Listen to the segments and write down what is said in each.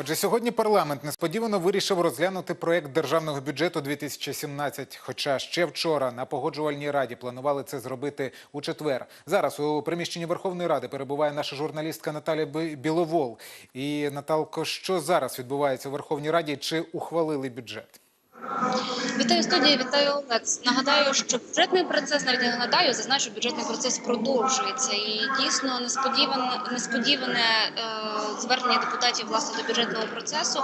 Отже, сьогодні парламент несподівано вирішив розглянути проект державного бюджету 2017. Хоча ще вчора на погоджувальній раді планували це зробити у четвер. Зараз у приміщенні Верховної Ради перебуває наша журналістка Наталя Бі- Біловол. І Наталко, що зараз відбувається у Верховній Раді? Чи ухвалили бюджет? Вітаю студія, вітаю Олекс. Нагадаю, що бюджетний процес навіть не нагадаю, зазначу, бюджетний процес продовжується і дійсно несподіване несподіване е, звернення депутатів власне до бюджетного процесу.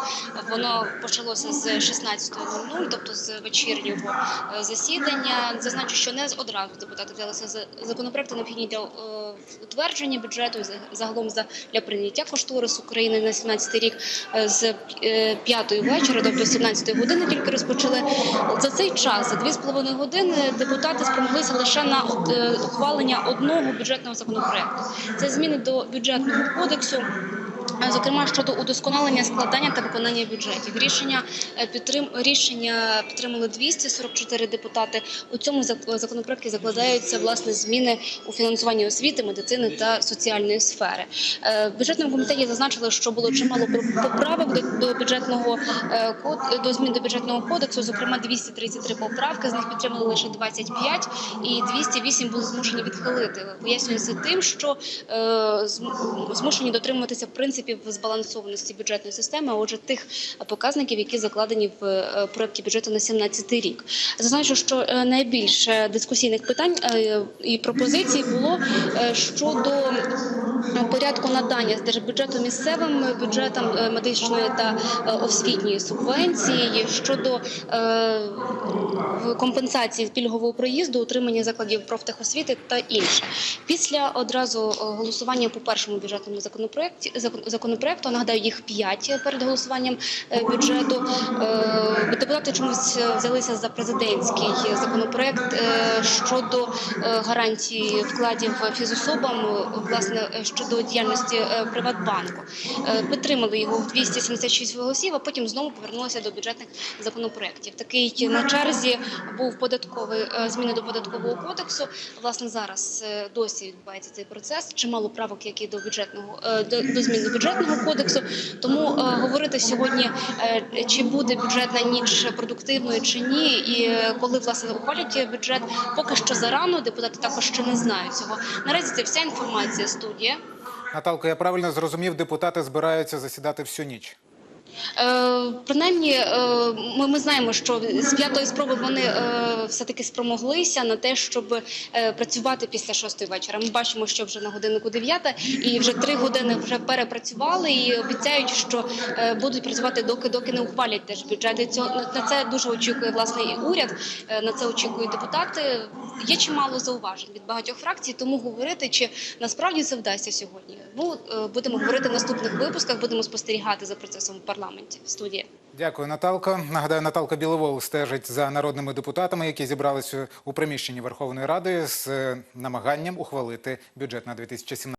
Воно почалося з 16.00, тобто з вечірнього е, засідання. Зазначу, що не одразу депутати взялися за законопроекти необхідні для е, утвердження бюджету за- загалом за для прийняття кошторису України на 17 рік е, з е, п'ятої вечора, тобто 17 години тільки розпочали. За цей час, дві з половиною години, депутати спромоглися лише на е, ухвалення одного бюджетного законопроекту. Це зміни до бюджетного кодексу. Е, Зокрема, щодо удосконалення складання та виконання бюджетів, рішення е, підтрим рішення підтримали 244 депутати. У цьому зак- законопроекті закладаються власне зміни у фінансуванні освіти, медицини та соціальної сфери. Е, В бюджетному комітеті зазначили, що було чимало поправок до, бюджетного до змін до бюджетного кодексу. Зокрема, 233 поправки. З них підтримали лише 25, і 208 були змушені відхилити. Пояснюється тим, що змушені дотримуватися принципів збалансованості бюджетної системи, а отже, тих показників, які закладені в е, проекті бюджету на 17 рік. Зазначу, що е, найбільше дискусійних питань е, і пропозицій було щодо порядку надання з держбюджету місцевим бюджетам медичної та освітньої субвенції щодо компенсації пільгового проїзду, утримання закладів профтехосвіти та інше. Після одразу голосування по першому бюджетному законопроекті закон- законопроекту, нагадаю, їх п'ять перед голосуванням е, бюджету. Депутати чомусь е, взялися за президентський законопроект е, щодо е, гарантії вкладів фізособам, власне щодо діяльності Приватбанку. Підтримали його в 276 голосів, а потім знову повернулися до бюджетних законопроєктів. Такий на черзі був податковий зміни до податкового кодексу. Власне зараз досі відбувається цей процес. Чимало правок, які до бюджетного до, до змін до бюджетного кодексу. Тому говорити сьогодні, чи буде бюджетна ніч продуктивною чи ні, і е, коли власне ухвалять бюджет, поки що зарано. Депутати також ще не знають цього. Наразі це вся інформація студія. Наталко, я правильно зрозумів, депутати збираються засідати всю ніч. Е, принаймні, е, ми, ми знаємо, що з п'ятої спроби вони е, все-таки спромоглися на те, щоб е, працювати після шостої вечора. Ми бачимо, що вже на годиннику дев'ята, і вже три години вже перепрацювали і обіцяють, що е, будуть працювати доки доки не ухвалять держбюджет. І цього на це дуже очікує власне і уряд. е, На це очікують депутати. Є чимало зауважень від багатьох фракцій, тому говорити, чи насправді це вдасться сьогодні. Ну е, будемо говорити в наступних випусках. Будемо спостерігати за процесом парламенті. Студія. Дякую, Наталко. Нагадаю, Наталка Біловол стежить за народними депутатами, які зібралися у приміщенні Верховної Ради з е, намаганням ухвалити бюджет на 2017